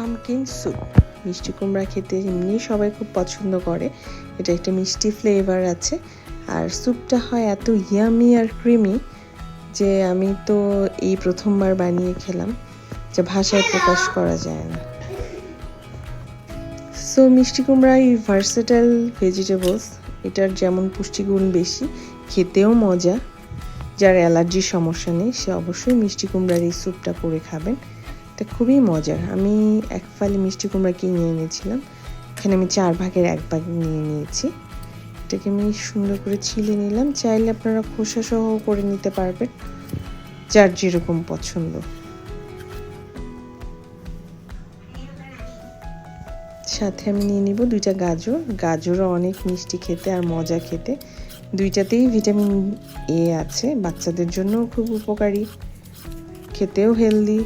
Pumpkin soup মিষ্টি কুমড়া খেতে এমনি সবাই খুব পছন্দ করে। এটা একটা মিষ্টি ফ্লেভার আছে। আর স্যুপটা হয় এত ইয়ামি আর ক্রিমি যে আমি তো এই প্রথমবার বানিয়ে খেলাম। যে ভাষায় প্রকাশ করা যায় না। সো মিষ্টি কুমড়া এই ভার্সেটাইল ভেজিটেবলস এটার যেমন পুষ্টিগুণ বেশি, খেতেও মজা। যার অ্যালার্জির সমস্যা নেই, সে অবশ্যই মিষ্টি কুমড়ার এই স্যুপটা করে খাবেন। এটা খুবই মজার। আমি এক ফালি মিষ্টি কুমড়া কিনে এনেছিলাম এখানে আমি চার ভাগের এক ভাগ নিয়ে নিয়েছি। এটাকে আমি সুন্দর করে ছিলে নিলাম। চাইলে আপনারা খোসা সহ করে নিতে পারবেন, যার যেরকম পছন্দ। সাথে আমি নিয়ে নিব দুইটা গাজর। গাজরও অনেক মিষ্টি খেতে আর মজা খেতে। দুইটাতেই ভিটামিন এ আছে। বাচ্চাদের জন্যও খুব উপকারী। খেতেও হেলদি।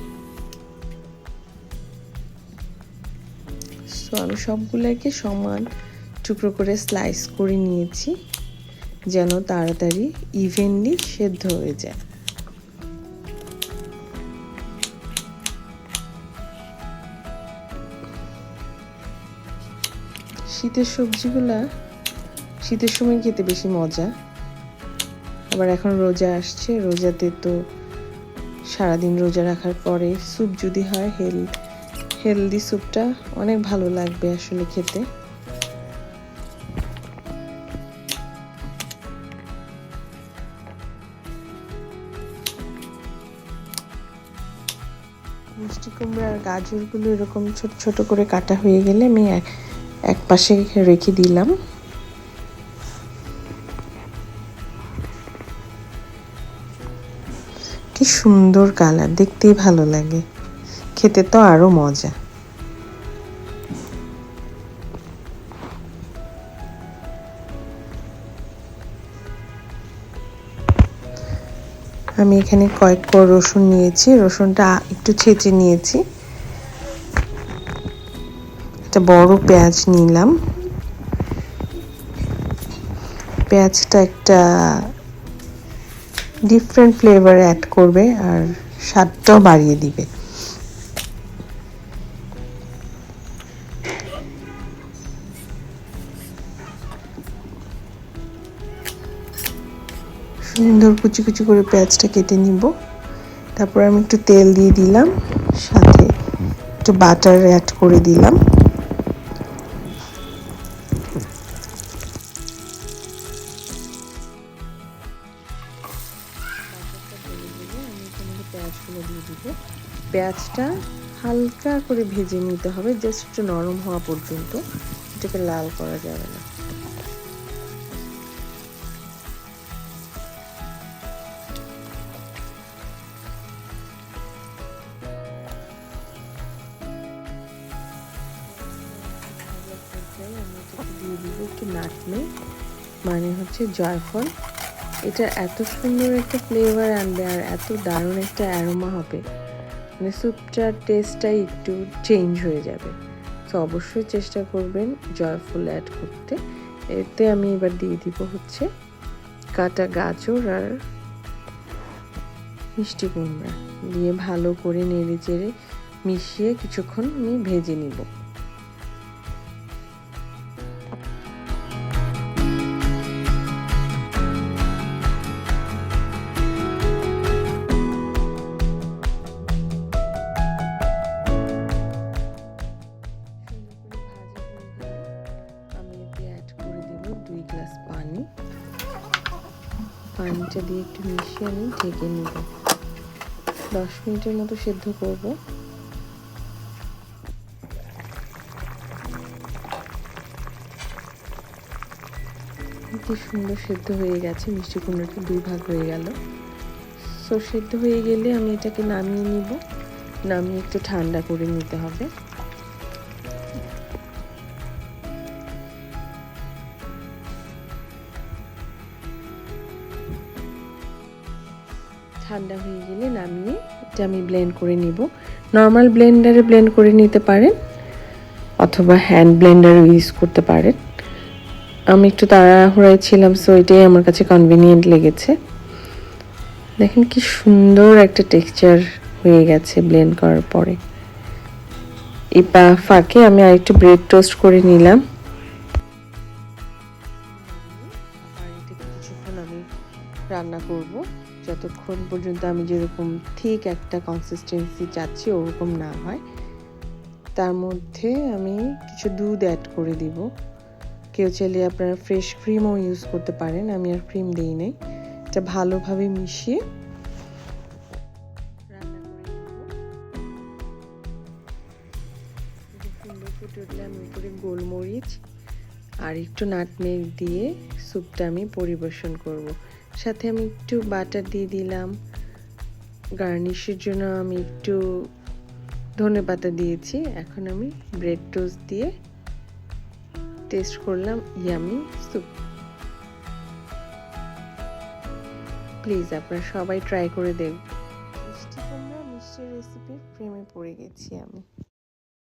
সো আমি সবগুলোকে সমান টুকরো করে স্লাইস করে নিয়েছি, যেন তাড়াতাড়ি ইভেনলি সেদ্ধ হয়ে যায়। শীতের সবজিগুলা শীতের সময় খেতে বেশি মজা। আবার এখন রোজা আসছে, রোজাতে তো সারাদিন রোজা রাখার পরে স্যুপ যদি হয় হেল হেলদি স্যুপটা অনেক ভালো লাগবে আসলে খেতে। মিষ্টি কুমড়ার গাজরগুলো এরকম ছোট ছোট করে কাটা হয়ে গেলে আমি এক পাশে রেখে দিলাম। কি সুন্দর কালার, দেখতেই ভালো লাগে। খেতে তো আরও মজা। আমি এখানে কয়েক কোয়া রসুন নিয়েছি, রসুনটা একটু ছেঁচে নিয়েছি। একটা বড় পেঁয়াজ নিলাম। পেঁয়াজটা একটা ডিফারেন্ট ফ্লেভার অ্যাড করবে আর স্বাদটাও বাড়িয়ে দিবে। সুন্দর কুচি কুচি করে পেঁয়াজটা কেটে নিব। তারপর আমি একটু তেল দিয়ে দিলাম, সাথে একটু বাটার অ্যাড করে দিলাম। পেঁয়াজগুলো দিয়ে দিব পেঁয়াজটা হালকা করে ভেজে নিতে হবে জাস্ট একটু নরম হওয়া পর্যন্ত। এটাকে লাল করা যাবে না। দিব একটু নাটমে মানে হচ্ছে জয়ফল। এটা এত সুন্দর একটা ফ্লেভার আনবে আর এত দারুণ একটা অ্যারোমা হবে। মানে স্যুপটার টেস্টটাই একটু চেঞ্জ হয়ে যাবে। তো অবশ্যই চেষ্টা করবেন জয়ফুল অ্যাড করতে। এতে আমি এবার দিয়ে দিব হচ্ছে কাটা গাজর আর মিষ্টি কুমড়া। দিয়ে ভালো করে নেড়ে চেড়ে মিশিয়ে কিছুক্ষণ আমি ভেজে নিব। গ্লাস পানি। পানিটা দিয়ে একটু মিশিয়ে আমি ঢেকে নিব। দশ মিনিটের মতো সেদ্ধ করব। কি সুন্দর সেদ্ধ হয়ে গেছে, মিষ্টি কুমড়োটা দুই ভাগ হয়ে গেল। সো সেদ্ধ হয়ে গেলে আমি এটাকে নামিয়ে নিব। নামিয়ে একটু ঠান্ডা করে নিতে হবে। ঠান্ডা হয়ে গেলে নামিয়ে এটা আমি ব্লেন্ড করে নিব। নর্মাল ব্লেন্ডারে ব্লেন্ড করে নিতে পারেন, অথবা হ্যান্ড ব্লেন্ডার ইউজ করতে পারেন। আমি একটু তাড়াহুড়ায় ছিলাম সো এটাই আমার কাছে কনভিনিয়েন্ট লেগেছে। দেখেন কি সুন্দর একটা টেক্সচার হয়ে গেছে ব্লেন্ড করার পরে। এই ফাঁকে আমি আরেকটু ব্রেড টোস্ট করে নিলাম। রান্না করব। যতক্ষণ পর্যন্ত আমি যেরকম ঠিক একটা কনসিস্টেন্সি চাচ্ছি, ওরকম না হয়। তার মধ্যে আমি কিছু দুধ অ্যাড করে দিব। কেউ চাইলে আপনারা ফ্রেশ ক্রিমও ইউজ করতে পারেন, আমি আর ক্রিম দিই নাই। এটা ভালোভাবে মিশিয়ে গোলমরিচ আর একটু নাটমেগ দিয়ে স্যুপটা আমি পরিবেশন করব। সাথে আমি একটু বাটার দিয়ে দিলাম। গার্নিশের জন্য আমি একটু ধনে পাতা দিয়েছি। এখন আমি ব্রেড টোস্ট দিয়ে টেস্ট করলাম ইয়ামি স্যুপ। প্লিজ আপনারা সবাই ট্রাই করে দেখবেন। মিষ্টি কুমড়া মিষ্টির রেসিপির প্রেমে পড়ে গেছি আমি।